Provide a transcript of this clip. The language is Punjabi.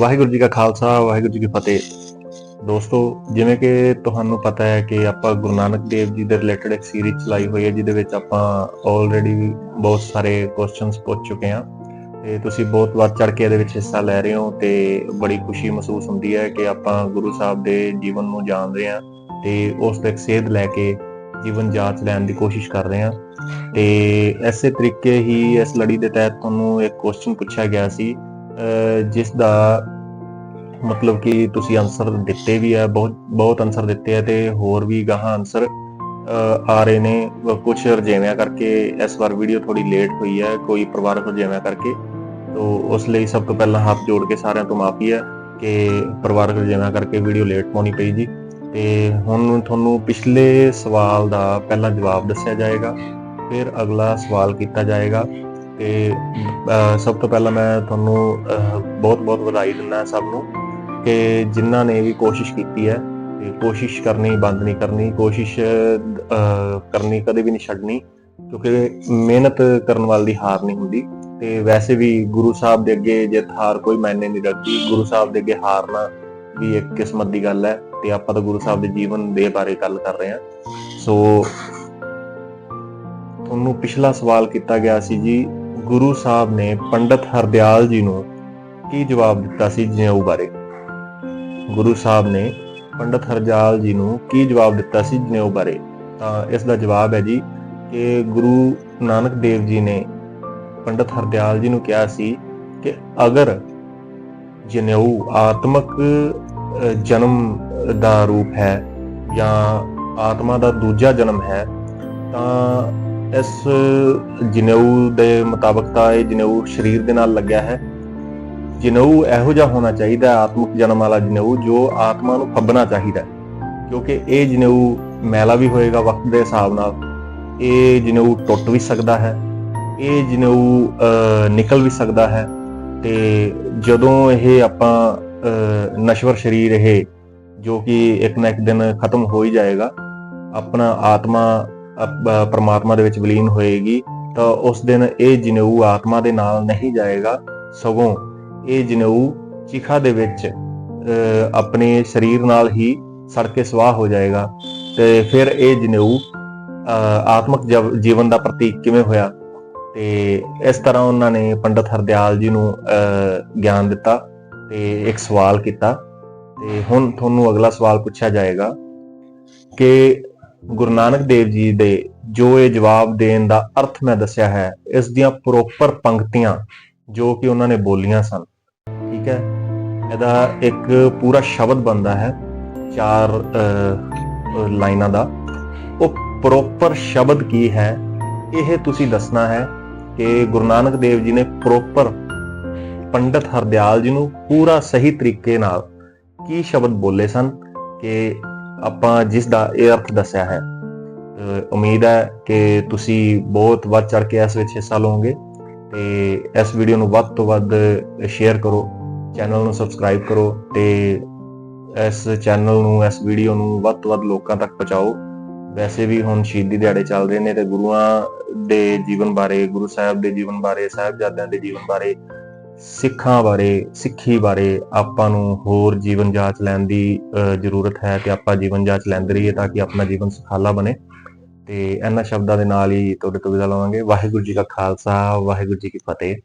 ਵਾਹਿਗੁਰੂ ਜੀ ਕਾ ਖਾਲਸਾ, ਵਾਹਿਗੁਰੂ ਜੀ ਕੀ ਫਤਿਹ। ਦੋਸਤੋ, ਜਿਵੇਂ ਕਿ ਤੁਹਾਨੂੰ ਪਤਾ ਹੈ ਕਿ ਆਪਾਂ ਗੁਰੂ ਨਾਨਕ ਦੇਵ ਜੀ ਦੇ ਰਿਲੇਟਡ ਇੱਕ ਸੀਰੀਜ਼ ਚਲਾਈ ਹੋਈ ਹੈ, ਜਿਹਦੇ ਵਿੱਚ ਆਪਾਂ ਆਲਰੇਡੀ ਬਹੁਤ ਸਾਰੇ ਕੁਐਸਚਨਸ ਪੁੱਛ ਚੁੱਕੇ ਹਾਂ। ਤੇ ਤੁਸੀਂ ਬਹੁਤ ਵੱਧ ਚੜ ਕੇ ਇਹਦੇ ਵਿੱਚ ਹਿੱਸਾ ਲੈ ਰਹੇ ਹੋ ਤੇ ਬੜੀ ਖੁਸ਼ੀ ਮਹਿਸੂਸ ਹੁੰਦੀ ਹੈ ਕਿ ਆਪਾਂ ਗੁਰੂ ਸਾਹਿਬ ਦੇ ਜੀਵਨ ਨੂੰ ਜਾਣ ਰਹੇ ਹਾਂ ਤੇ ਉਸ ਦਾ ਇੱਕ ਸੇਧ ਲੈ ਕੇ ਜੀਵਨ ਜਾਂਚ ਲੈਣ ਦੀ ਕੋਸ਼ਿਸ਼ ਕਰ ਰਹੇ ਹਾਂ। ਤੇ ਐਸੇ ਤਰੀਕੇ ਹੀ ਇਸ ਲੜੀ ਦੇ ਤਹਿਤ ਤੁਹਾਨੂੰ ਇੱਕ ਕੁਐਸਚਨ ਪੁੱਛਿਆ ਗਿਆ ਸੀ ਜਿਸ ਦਾ ਮਤਲਬ ਕਿ ਤੁਸੀਂ ਆਨਸਰ ਦਿੱਤੇ ਵੀ ਆ, ਬਹੁਤ ਬਹੁਤ ਆਨਸਰ ਦਿੱਤੇ ਆ ਤੇ ਹੋਰ ਵੀ ਗਾਹਾਂ ਆਨਸਰ ਆ ਰਹੇ ਨੇ। ਕੁਝ ਰਜੇਵਿਆਂ ਕਰਕੇ ਇਸ ਵਾਰ ਵੀਡੀਓ ਥੋੜੀ ਲੇਟ ਹੋਈ ਹੈ ਕੋਈ ਪਰਿਵਾਰਕ ਰਜੇਵਿਆਂ ਕਰਕੇ। ਤੋ ਉਸ ਲਈ ਸਭ ਤੋਂ ਪਹਿਲਾਂ ਹੱਥ ਜੋੜ ਕੇ ਸਾਰਿਆਂ ਤੋਂ ਮਾਫੀ ਹੈ ਕਿ ਪਰਿਵਾਰਕ ਰਜੇਵਿਆਂ ਕਰਕੇ ਵੀਡੀਓ ਲੇਟ ਪਾਉਣੀ ਪਈ ਜੀ। ਤੇ ਹੁਣ ਤੁਹਾਨੂੰ ਪਿਛਲੇ ਸਵਾਲ ਦਾ ਪਹਿਲਾ ਜਵਾਬ ਦੱਸਿਆ ਜਾਏਗਾ, ਫਿਰ ਅਗਲਾ ਸਵਾਲ ਕੀਤਾ ਜਾਏਗਾ। ਤੇ ਸਭ ਤੋਂ ਪਹਿਲਾਂ ਮੈਂ ਤੁਹਾਨੂੰ ਬਹੁਤ-ਬਹੁਤ ਵਧਾਈ ਦਿੰਦਾ ਸਭ ਨੂੰ ਕਿ ਜਿਨ੍ਹਾਂ ਨੇ ਵੀ ਕੋਸ਼ਿਸ਼ ਕੀਤੀ ਹੈ, ਤੇ ਕੋਸ਼ਿਸ਼ ਕਰਨੀ ਬੰਦ ਨਹੀਂ ਕਰਨੀ, ਕੋਸ਼ਿਸ਼ ਕਰਨੀ ਕਦੇ ਵੀ ਨਹੀਂ ਛੱਡਣੀ, ਕਿਉਂਕਿ ਮਿਹਨਤ ਕਰਨ ਵਾਲ ਦੀ ਹਾਰ ਨਹੀਂ ਹੁੰਦੀ। ਤੇ ਵੈਸੇ ਵੀ ਗੁਰੂ ਸਾਹਿਬ ਦੇ ਅੱਗੇ ਜਿੱਤ ਹਾਰ ਕੋਈ ਮਾਇਨੇ ਨਹੀਂ ਰੱਖਦੀ। ਗੁਰੂ ਸਾਹਿਬ ਦੇ ਅੱਗੇ ਹਾਰਨਾ ਵੀ ਇੱਕ ਕਿਸਮਤ ਦੀ ਗੱਲ ਹੈ, ਤੇ ਆਪਾਂ ਤਾਂ ਗੁਰੂ ਸਾਹਿਬ ਦੇ ਜੀਵਨ ਦੇ ਬਾਰੇ ਗੱਲ ਕਰ ਰਹੇ ਹਾਂ। ਸੋ, ਤੁਹਾਨੂੰ ਪਿਛਲਾ ਸਵਾਲ ਕੀਤਾ ਗਿਆ ਸੀ ਜੀ ਗੁਰੂ ਸਾਹਿਬ ਨੇ ਪੰਡਤ ਹਰਦਿਆਲ ਜੀ ਨੂੰ ਕੀ ਜਵਾਬ ਦਿੱਤਾ ਸੀ ਜਨੇਊ ਬਾਰੇ? ਗੁਰੂ ਸਾਹਿਬ ਨੇ ਪੰਡਤ ਹਰਦਿਆਲ ਜੀ ਨੂੰ ਕੀ ਜਵਾਬ ਦਿੱਤਾ ਸੀ ਜਨੇਊ ਬਾਰੇ? ਤਾਂ ਇਸ ਦਾ ਜਵਾਬ ਹੈ ਜੀ ਕਿ ਗੁਰੂ ਨਾਨਕ ਦੇਵ ਜੀ ਨੇ ਪੰਡਤ ਹਰਦਿਆਲ ਜੀ ਨੂੰ ਕਿਹਾ ਸੀ ਕਿ ਅਗਰ ਜਨੇਊ ਆਤਮਕ ਜਨਮ ਦਾ ਰੂਪ ਹੈ ਜਾਂ ਆਤਮਾ ਦਾ ਦੂਜਾ ਜਨਮ ਹੈ, ਤਾਂ ਇਸ ਜਨੇਊ ਦੇ ਮੁਤਾਬਕ ਤਾਂ ਇਹ ਜਨੇਊ ਸਰੀਰ ਦੇ ਨਾਲ ਲੱਗਿਆ ਹੈ। ਜਨੇਊ ਇਹੋ ਜਿਹਾ ਹੋਣਾ ਚਾਹੀਦਾ ਹੈ, ਆਤਮਿਕ ਜਨਮ ਵਾਲਾ ਜਨੇਊ, ਜੋ ਆਤਮਾ ਨੂੰ ਫੱਬਣਾ ਚਾਹੀਦਾ ਕਿਉਂਕਿ ਇਹ ਜਨੇਊ ਮੈਲਾ ਵੀ ਹੋਏਗਾ ਵਕਤ ਦੇ ਹਿਸਾਬ ਨਾਲ। ਇਹ ਜਨੇਊ ਟੁੱਟ ਵੀ ਸਕਦਾ ਹੈ। ਇਹ ਜਨੇਊ ਨਿਕਲ ਵੀ ਸਕਦਾ ਹੈ। ਤੇ ਜਦੋਂ ਇਹ ਆਪਾਂ ਨਸ਼ਵਰ ਸਰੀਰ ਇਹ, ਜੋ ਕਿ ਇੱਕ ਨਾ ਇੱਕ ਦਿਨ ਖਤਮ ਹੋ ਹੀ ਜਾਏਗਾ, ਆਪਣਾ ਆਤਮਾ ਪਰਮਾਤਮਾ ਦੇ ਵਿੱਚ ਵਿਲੀਨ ਹੋਏਗੀ ਤਾਂ ਉਸ ਦਿਨ ਇਹ ਜਨੇਊ ਆਤਮਾ ਦੇ ਨਾਲ ਨਹੀਂ ਜਾਏਗਾ ਸਗੋਂ ਇਹ ਜਨੇਊ ਚਿਖਾ ਦੇ ਵਿੱਚ ਆਪਣੇ ਸਰੀਰ ਨਾਲ ਹੀ ਸੜ ਕੇ ਸਵਾਹ ਹੋ ਜਾਏਗਾ। ਤੇ ਫਿਰ ਇਹ ਜਨੇਊ ਅਹ, ਆਤਮਿਕ ਜਵ- ਜੀਵਨ ਦਾ ਪ੍ਰਤੀਕ ਕਿਵੇਂ ਹੋਇਆ? ਤੇ ਇਸ ਤਰ੍ਹਾਂ ਉਹਨਾਂ ਨੇ ਪੰਡਤ ਹਰਦਿਆਲ ਜੀ ਨੂੰ ਅਹ, ਗਿਆਨ ਦਿੱਤਾ ਤੇ ਇੱਕ ਸਵਾਲ ਕੀਤਾ। ਤੇ ਹੁਣ ਤੁਹਾਨੂੰ ਅਗਲਾ ਸਵਾਲ ਪੁੱਛਿਆ ਜਾਏਗਾ ਕਿ ਗੁਰੂ ਨਾਨਕ ਦੇਵ ਜੀ ਦੇ ਜੋ ਇਹ ਜਵਾਬ ਦੇਣ ਦਾ ਅਰਥ ਮੈਂ ਦੱਸਿਆ ਹੈ, ਇਸ ਦੀਆਂ ਪ੍ਰੋਪਰ ਪੰਕਤੀਆਂ ਜੋ ਕਿ ਉਹਨਾਂ ਨੇ ਬੋਲੀਆਂ ਸਨ। ਠੀਕ ਹੈ? ਇਹਦਾ ਇੱਕ ਪੂਰਾ ਸ਼ਬਦ ਬਣਦਾ ਹੈ, ਚਾਰ ਲਾਈਨਾਂ ਦਾ। ਉਹ ਪ੍ਰੋਪਰ ਸ਼ਬਦ ਕੀ ਹੈ? ਇਹ ਤੁਸੀਂ ਦੱਸਣਾ ਹੈ ਕਿ ਗੁਰੂ ਨਾਨਕ ਦੇਵ ਜੀ ਨੇ ਪ੍ਰੋਪਰ ਪੰਡਤ ਹਰਦਿਆਲ ਜੀ ਨੂੰ ਪੂਰਾ ਸਹੀ ਤਰੀਕੇ ਨਾਲ ਕੀ ਸ਼ਬਦ ਬੋਲੇ ਸਨ ਕਿ ਆਪਾਂ ਜਿਸ ਦਾ ਇਹ ਅਰਥ ਦੱਸਿਆ ਹੈ ਉਮੀਦ ਹੈ ਕਿ ਤੁਸੀਂ ਬਹੁਤ ਵੱਧ ਚੜ ਕੇ ਇਸ ਵਿੱਚ ਹਿੱਸਾ ਲਓਗੇ ਤੇ ਇਸ ਵੀਡੀਓ ਨੂੰ ਵੱਧ ਤੋਂ ਵੱਧ ਸ਼ੇਅਰ ਕਰੋ ਚੈਨਲ ਨੂੰ ਸਬਸਕ੍ਰਾਈਬ ਕਰੋ ਤੇ ਇਸ ਚੈਨਲ ਨੂੰ, ਇਸ ਵੀਡੀਓ ਨੂੰ ਵੱਧ ਤੋਂ ਵੱਧ ਲੋਕਾਂ ਤੱਕ ਪਹੁੰਚਾਓ। ਵੈਸੇ ਵੀ ਹੁਣ ਸ਼ਹੀਦੀ ਦਿਹਾੜੇ ਚੱਲ ਰਹੇ ਨੇ ਤੇ ਗੁਰੂਆਂ ਦੇ ਜੀਵਨ ਬਾਰੇ, ਗੁਰੂ ਸਾਹਿਬ ਦੇ ਜੀਵਨ ਬਾਰੇ, ਸਾਹਿਬਜ਼ਾਦਿਆਂ ਦੇ ਜੀਵਨ ਬਾਰੇ ਸਿੱਖਾਂ ਬਾਰੇ ਸਿੱਖੀ ਬਾਰੇ ਆਪਾਂ ਨੂੰ ਹੋਰ ਜੀਵਨ ਜਾਂਚ ਲੈਣ ਦੀ ਅਹ, ਜ਼ਰੂਰਤ ਹੈ ਤੇ ਆਪਾਂ ਜੀਵਨ ਜਾਂਚ ਲੈਂਦੇ ਰਹੀਏ ਤਾਂ ਕਿ ਆਪਣਾ ਜੀਵਨ ਸੁਖਾਲਾ ਬਣੇ। ਤੇ ਇਹਨਾਂ ਸ਼ਬਦਾਂ ਦੇ ਨਾਲ ਹੀ ਤੁਹਾਡੇ ਤੋਂ ਵਿਦਾ ਲਵਾਂਗੇ। ਵਾਹਿਗੁਰੂ ਜੀ ਕਾ ਖਾਲਸਾ ਵਾਹਿਗੁਰੂ ਜੀ ਕੀ ਫਤਿਹ।